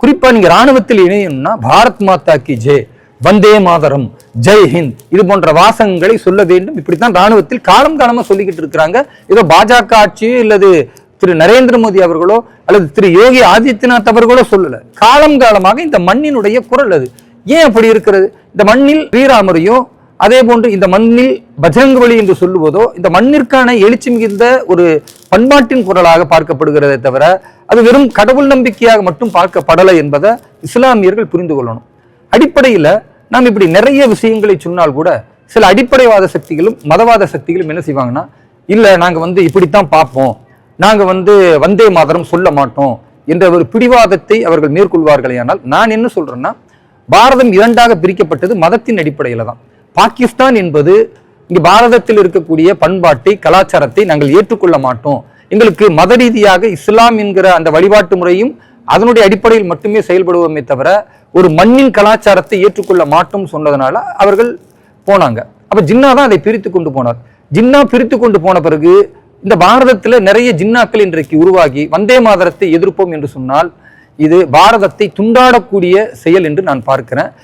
குறிப்பா நீங்க ராணுவத்தில் இணையணும்னா பாரத் மாதா கி ஜெய் வந்தே மாதரம் ஜெய் ஹிந்த் இது போன்ற வாசகங்களை சொல்ல வேண்டும். இப்படித்தான் ராணுவத்தில் காலம் காலமா சொல்லிக்கிட்டு இருக்கிறாங்க. ஏதோ பாஜக ஆட்சியோ இல்லது திரு நரேந்திர மோடி அவர்களோ அல்லது திரு யோகி ஆதித்யநாத் அவர்களோ சொல்லல. காலம் காலமாக இந்த மண்ணினுடைய குரல் அது. ஏன் அப்படி இருக்கிறது? இந்த மண்ணில் ஸ்ரீராமரையும் அதே போன்று இந்த மண்ணில் பஜரங்கபலி என்று சொல்லுவதோ இந்த மண்ணிற்கான எழுச்சி மிகுந்த ஒரு பண்பாட்டின் குரலாக பார்க்கப்படுகிறதே தவிர அது வெறும் கடவுள் நம்பிக்கையாக மட்டும் பார்க்கப்படலை என்பதை இஸ்லாமியர்கள் புரிந்து கொள்ளணும். அடிப்படையில் நாம் இப்படி நிறைய விஷயங்களை சொன்னால் கூட சில அடிப்படைவாத சக்திகளும் மதவாத சக்திகளும் என்ன செய்வாங்கன்னா இல்லை நாங்கள் வந்து இப்படித்தான் பார்ப்போம். நாங்கள் வந்து வந்தே மாதரம் சொல்ல மாட்டோம் என்ற ஒரு பிடிவாதத்தை அவர்கள் மேற்கொள்வார்களேயானால் நான் என்ன சொல்கிறேன்னா பாரதம் இரண்டாக பிரிக்கப்பட்டது மதத்தின் அடிப்படையில் தான். பாகிஸ்தான் என்பது இங்கு பாரதத்தில் இருக்கக்கூடிய பண்பாட்டை கலாச்சாரத்தை நாங்கள் ஏற்றுக்கொள்ள மாட்டோம். எங்களுக்கு மத ரீதியாக இஸ்லாம் என்கிற அந்த வழிபாட்டு முறையும் அதனுடைய அடிப்படையில் மட்டுமே செயல்படுவோமே தவிர ஒரு மண்ணின் கலாச்சாரத்தை ஏற்றுக்கொள்ள மாட்டோம் சொன்னதுனால அவர்கள் போனாங்க. அப்ப ஜின்னா தான் அதை பிரித்து கொண்டு போனார். ஜின்னா பிரித்து கொண்டு போன பிறகு இந்த பாரதத்தில் நிறைய ஜின்னாக்கள் இன்றைக்கு உருவாகி வந்தே மாதரத்தை எதிர்ப்போம் என்று சொன்னால் இது பாரதத்தை துண்டாடக்கூடிய செயல் என்று நான் பார்க்கிறேன்.